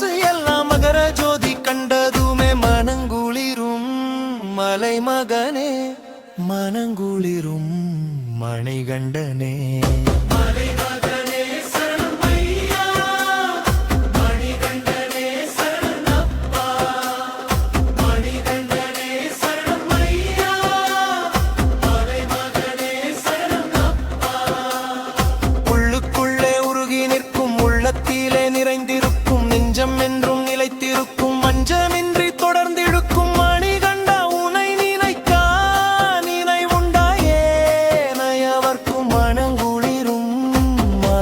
மனசு எல்லாம் மகர ஜோதி கண்டதுமே மனங்குளிரும். மலை மகனே மனங்குளிரும் மணிகண்டனே.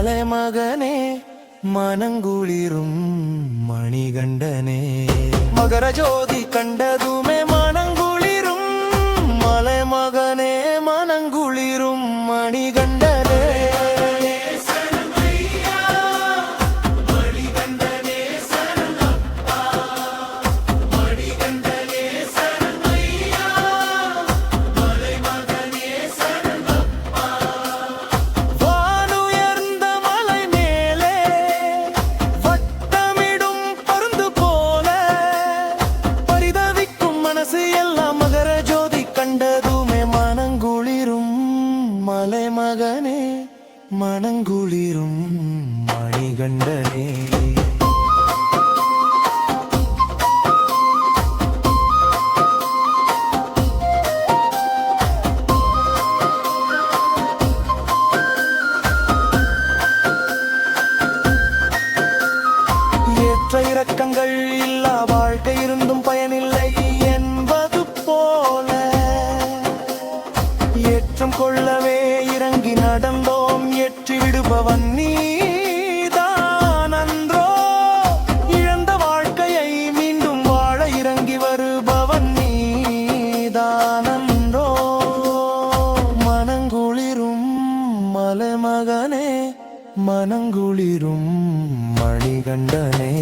மலைமகனே மனங்குளிரும் மணிகண்டனே மகர ஜோதி கண்டதுமே மனங்குளிரும் மனங்குளிரும் மணிகண்டனே. ஏற்ற இறக்கங்கள் இல்லா வாழ்க்கை இருந்தும் பயனில்லை என்பது போல ஏற்றம் கொள்ளவே இறங்கி நடந்தோம் எற்றிடுபவன் நீ நீதான். மனங்குளிரும் மணிகண்டனே.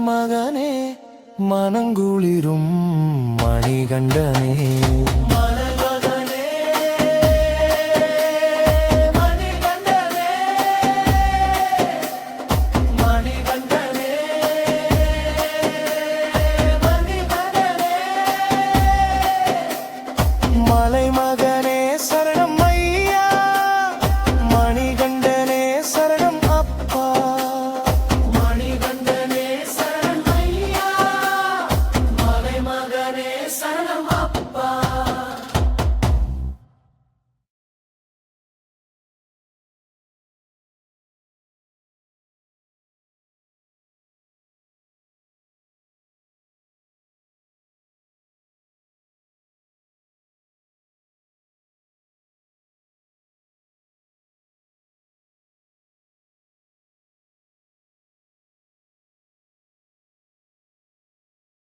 மகனே மனங்குளிரும் மணிகண்டனே.